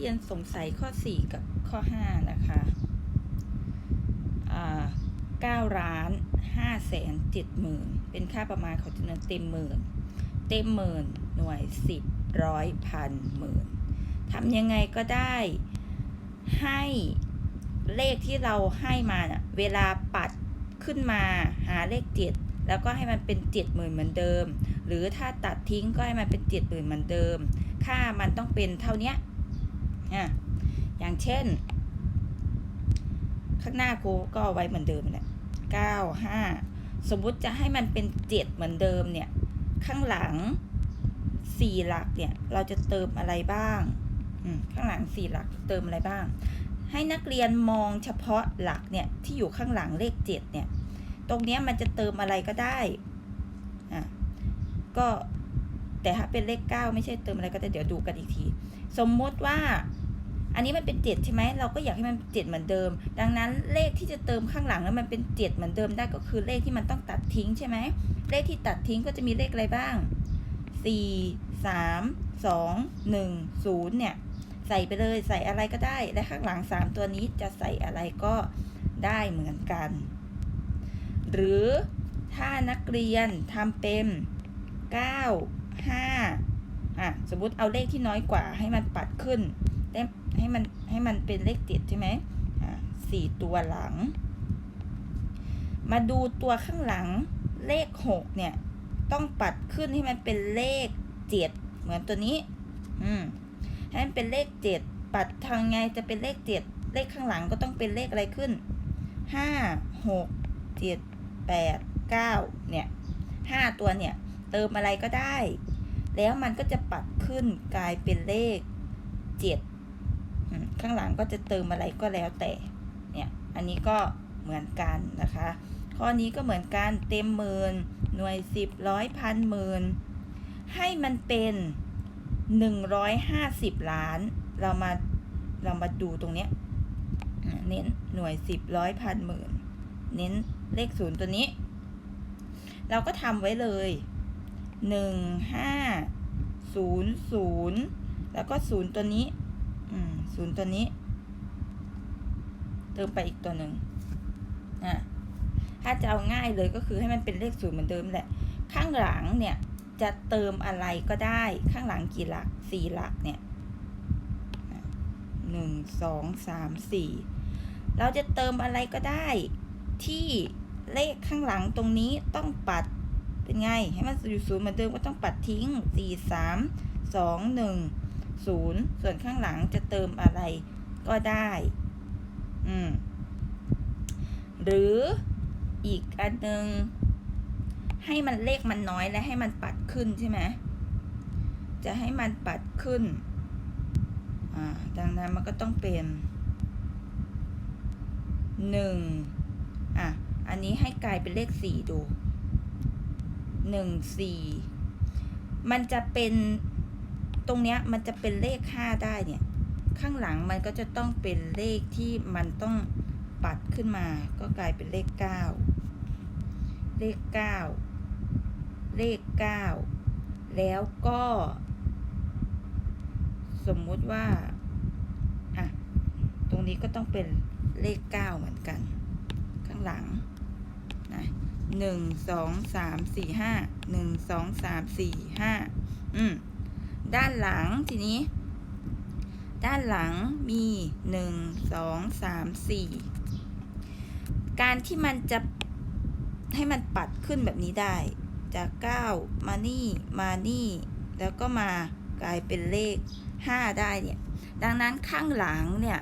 รียนสงสัยข้อ 4 กับข้อ 5 นะคะอ่า9ล้าน5แสน7หมื่นเป็นค่าประมาณของจำนวนเต็มหมื่น เต็มหมื่น หน่วย 10ร้อยพันหมื่นทำยังไงก็ได้ให้เลขที่เราให้มาเน่ะเวลาปัดขึ้นมาหาเลข 7 แล้วก็ให้มันเป็น 7 0,000 เหมือนเดิม หรือถ้าตัดทิ้งก็ให้มันเป็น 7 0,000 เหมือนเดิม ค่ามันต้องเป็นเท่านี้ อะอย่างเช่น ข้างหน้าครูก็ไว้เหมือนเดิมแหละเก้าห้าสมมุติจะให้มันเป็นเจ็ดเหมือนเดิมเนี่ย ข้างหลังสี่หลักเนี่ย เราจะเติมอะไรบ้างข้างหลังสี่หลักเติมอะไรบ้าง ให้นักเรียนมองเฉพาะหลักเนี่ยที่อยู่ข้างหลังเลขเจ็ดเนี่ย ตรงนี้มันจะเติมอะไรก็ได้อะก็แต่ถ้าเป็นเลขเก้าไม่ใช่เติมอะไรก็ได้เดี๋ยวดูกันอีกที สมมติว่า อันนี้มันเป็นเจ็ดใช่ไหมเราก็อยากให้มันเจ็ดเหมือนเดิม ดังนั้นเลขที่จะเติมข้างหลังแล้วมันเป็นเจ็ดเหมือนเดิมได้ก็คือเลขที่มันต้องตัดทิ้งใช่ไหมเลขที่ตัดทิ้งก็จะมีเลขอะไรบ้างสี่สามสองหนึ่งศูนย์เนี่ย ใส่ไปเลยใส่อะไรก็ได้ และข้างหลังสามตัวนี้จะใส่อะไรก็ได้เหมือนกัน หรือถ้านักเรียนทำเป็นเก้าห้าอะสมมติเอาเลขที่น้อยกว่าให้มันปัดขึ้น ได้ให้มันให้มันเป็นเลขเจ็ดใช่ไหมอ่าสี่ตัวหลัง มาดูตัวข้างหลังเลขหกเนี่ย ต้องปัดขึ้นให้มันเป็นเลขเจ็ดเหมือนตัวนี้ อืมให้มันเป็นเลขเจ็ดปัดทางไงจะเป็นเลขเจ็ดเลขข้างหลังก็ต้องเป็นเลขอะไรขึ้นห้าหกเจ็ดแปดเก้าเนี่ยห้าตัวเนี่ย เติมอะไรก็ได้ แล้วมันก็จะปัดขึ้นกลายเป็นเลขเจ็ด ข้างหลังก็จะเติมอะไรก็แล้วแต่เนี่ยอันนี้ก็เหมือนกันนะคะ ข้อนี้ก็เหมือนกันเต็มหมื่นหน่วยสิบร้อยพันหมื่นให้มันเป็นหนึ่งร้อยห้าสิบล้าน เรามาเรามาดูตรงเนี้ยเน้นหน่วยสิบร้อยพันหมื่นเน้นเลขศูนย์ตัวนี้ เราก็ทำไว้เลยหนึ่งห้าศูนย์ศูนย์แล้วก็ศูนย์ตัวนี้ อืมศูนย์ตัวนี้ เติมไปอีกตัวหนึ่งอะถ้าจะเอาง่ายเลยก็คือให้มันเป็นเลขศูนย์เหมือนเดิมแหละ ข้างหลังเนี่ยจะเติมอะไรก็ได้ข้างหลังกี่หลักสี่หลักเนี่ยหนึ่งสองสามสี่เราจะเติมอะไรก็ได้ ที่เลขข้างหลังตรงนี้ต้องปัดเป็นไง ให้มันอยู่ศูนย์เหมือนเดิมก็ต้องปัดทิ้งสี่สามสองหนึ่ง ศูนย์ส่วนข้างหลังจะเติมอะไรก็ได้ อืม หรืออีกอันหนึ่งให้มันเลขมันน้อยและให้มันปัดขึ้นใช่ไหม จะให้มันปัดขึ้น อ่า ดังนั้นมันก็ต้องเป็นหนึ่งอะ อันนี้ให้กลายเป็นเลขสี่ดูหนึ่งสี่มันจะเป็น ตรงเนี้ยมันจะเป็นเลขห้าได้เนี่ย ข้างหลังมันก็จะต้องเป็นเลขที่มันต้องปัดขึ้นมา ก็กลายเป็นเลขเก้าเลขเก้าเลขเก้าแล้วก็ สมมุติว่า อะ ตรงนี้ก็ต้องเป็นเลขเก้าเหมือนกัน ข้างหลังนะหนึ่งสองสามสี่ห้าหนึ่งสองสามสี่ห้าอืม ด้านหลังทีนี้ ด้านหลังมีหนึ่งสองสามสี่การที่มันจะให้มันปัดขึ้นแบบนี้ได้ จากเก้ามานี่มานี่ แล้วก็มากลายเป็นเลขห้าได้เนี่ย ดังนั้นข้างหลังเนี่ย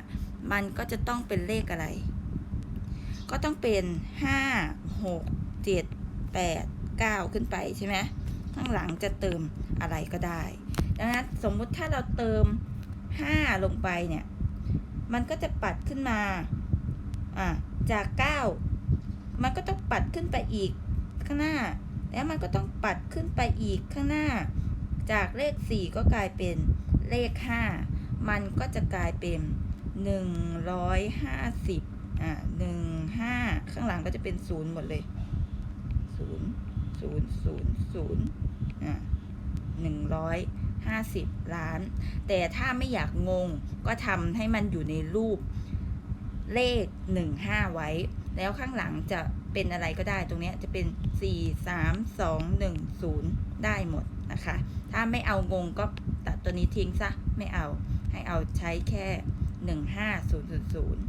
มันก็จะต้องเป็นเลขอะไร ก็ต้องเป็นห้าหกเจ็ดแปดเก้าขึ้นไปใช่ไหมข้างหลังจะเติมอะไรก็ได้ ดังนั้นสมมุติถ้าเราเติม 5 ลงไปเนี่ย มันก็จะปัดขึ้นมา อ่า จาก 9 มันก็ต้องปัดขึ้นไปอีกข้างหน้า แล้วมันก็ต้องปัดขึ้นไปอีกข้างหน้า จากเลข 4 ก็กลายเป็นเลข 5 มันก็จะกลายเป็น 150 อ่า15 ข้างหลังก็จะเป็น 0 หมดเลย0 0 0 0อ่า100 50 ล้าน แต่ถ้าไม่อยากงงก็ทำให้มันอยู่ในรูปเลข 15 ไว้ แล้วข้างหลังจะเป็นอะไรก็ได้ตรงนี้จะเป็น 4 3 2 1 0 ได้หมดนะคะ ถ้าไม่เอางงก็ตัดตัวนี้ทิ้งซะ ไม่เอา ให้เอาใช้แค่ 15000